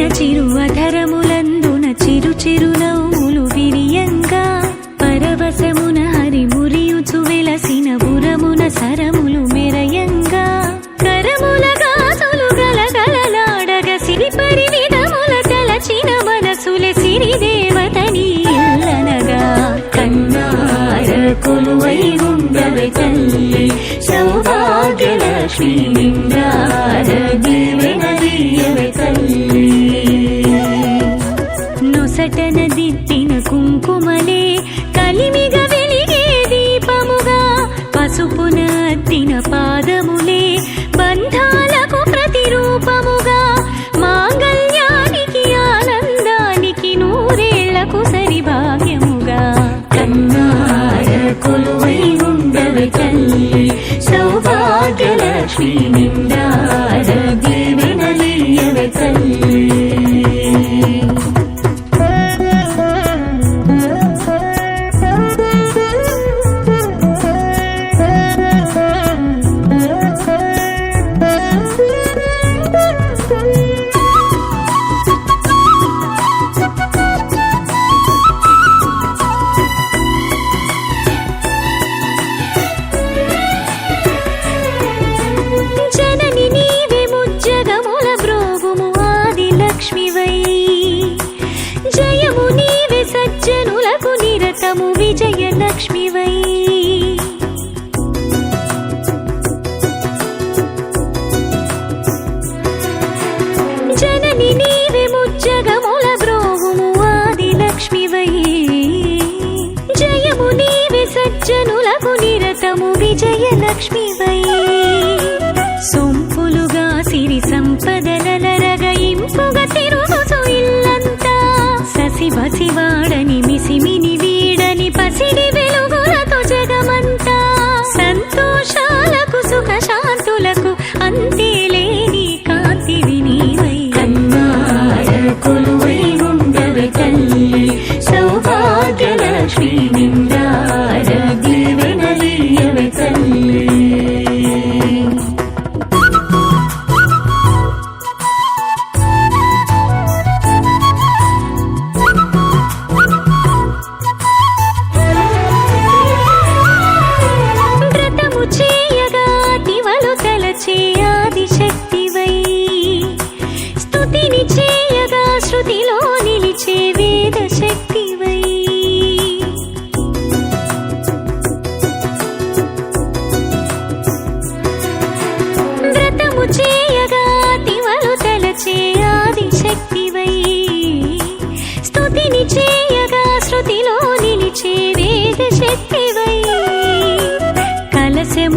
విరిసిన చిరు అధరములందున చిరు చిరునవ్వులు విరియంగా పరవశమున హరి మురియుచు వెలసిన బురమున సరములు మెరయంగా కరముల గాసులు గలగలలాడగ సిరి పరివిధముల తలచిన మనసులె సిరి దేవతని ఇల్లనగా కన్నార కొలువై ఉండవె తల్లి సౌభా నిండార దీవెన దీయవే తల్లి నొసటన దిద్దిన కుంకుమలే సజ్జనులకు నిరతము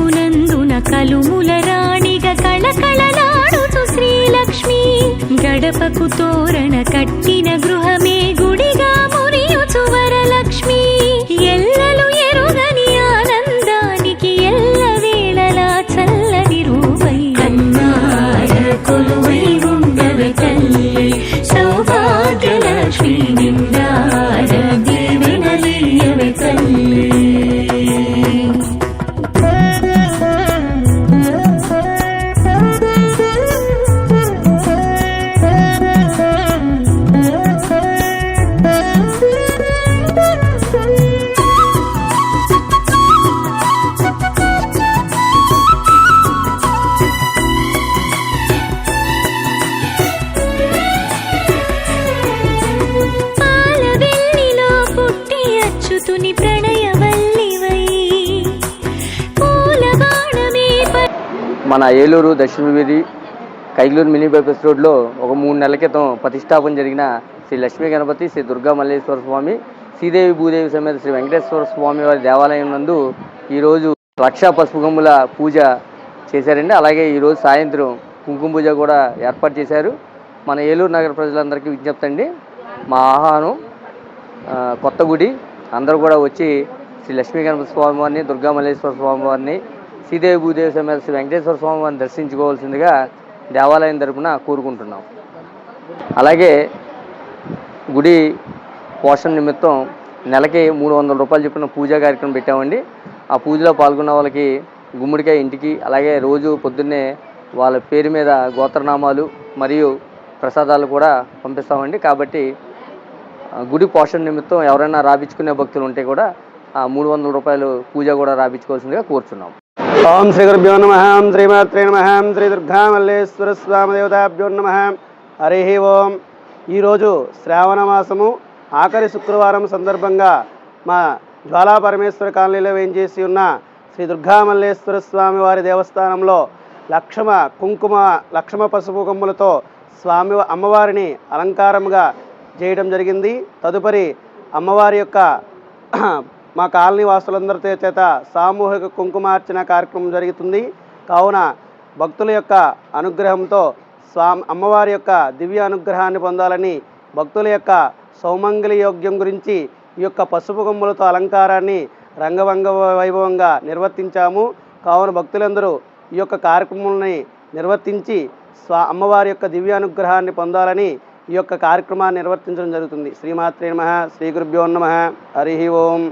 కలశమునందున కలుముల రాణిగా కళకళలాడుతూ శ్రీలక్ష్మి. గడపకు తోరణ కట్టిన గృహమే మన ఏలూరు దక్షిణ వీధి మినీ బైపాస్ రోడ్లో ఒక మూడు నెలల క్రితం ప్రతిష్టాపన జరిగిన శ్రీ లక్ష్మీ గణపతి శ్రీ దుర్గా మల్లేశ్వర స్వామి శ్రీదేవి భూదేవి సమేత శ్రీ వెంకటేశ్వర స్వామి వారి దేవాలయం నందు ఈరోజు లక్ష పసుపు గమ్ముల పూజ చేశారండి. అలాగే ఈరోజు సాయంత్రం కుంకుమ పూజ కూడా ఏర్పాటు చేశారు. మన ఏలూరు నగర ప్రజలందరికీ విజ్ఞప్తి అండి. మా ఆహ్వానం కొత్త గుడి అందరూ కూడా వచ్చి శ్రీ లక్ష్మీ గణపతి స్వామి వారిని దుర్గా మల్లేశ్వర స్వామి వారిని శ్రీదేవి భూదేవి సమేత శ్రీ వెంకటేశ్వర స్వామి వారిని దర్శించుకోవాల్సిందిగా దేవాలయం తరపున కోరుకుంటున్నాం. అలాగే గుడి పోషణ నిమిత్తం నెలకి మూడు వందల రూపాయలు చెప్పిన పూజా కార్యక్రమం పెట్టామండి. ఆ పూజలో పాల్గొన్న వాళ్ళకి గుమ్మడికాయ ఇంటికి అలాగే రోజు పొద్దున్నే వాళ్ళ పేరు మీద గోత్రనామాలు మరియు ప్రసాదాలు కూడా పంపిస్తామండి. కాబట్టి గుడి పోషణ నిమిత్తం ఎవరైనా రాపించుకునే భక్తులు ఉంటే కూడా ఆ మూడు వందల రూపాయలు పూజ కూడా రాపించుకోవాల్సిందిగా కోరుచున్నాం. ఓం శ్రీ గురుభ్యో నమ ఓం శ్రీమాత్రే నమ ఓం శ్రీ దుర్గా మల్లేశ్వర స్వామి దేవతాభ్యో నమ. హరి ఓం. ఈరోజు శ్రావణ మాసము. ఆఖరి శుక్రవారం సందర్భంగా మా జ్వాలా పరమేశ్వర కాలనీలో వేయించేసి ఉన్న శ్రీ దుర్గా మల్లేశ్వర స్వామి వారి దేవస్థానంలో లక్ష్మ కుంకుమ లక్ష్మ పసుపు కొమ్ములతో స్వామి అమ్మవారిని అలంకారముగా చేయడం జరిగింది. తదుపరి అమ్మవారి యొక్క మా కాలనీ వాసులందరితో చేత సామూహిక కుంకుమార్చన కార్యక్రమం జరుగుతుంది. కావున భక్తుల యొక్క అనుగ్రహంతో స్వా అమ్మవారి యొక్క దివ్య అనుగ్రహాన్ని పొందాలని భక్తుల యొక్క సౌమంగళి యోగ్యం గురించి ఈ యొక్క పసుపు కొమ్ములతో అలంకారాన్ని రంగవంగ వైభవంగా నిర్వర్తించాము. కావున భక్తులందరూ ఈ యొక్క కార్యక్రమాలని నిర్వర్తించి స్వా అమ్మవారి యొక్క దివ్య అనుగ్రహాన్ని పొందాలని ఈ యొక్క కార్యక్రమాన్ని నిర్వర్తించడం జరుగుతుంది. శ్రీమాత్రే నమ శ్రీ గురుభ్యో నమ హరి ఓం.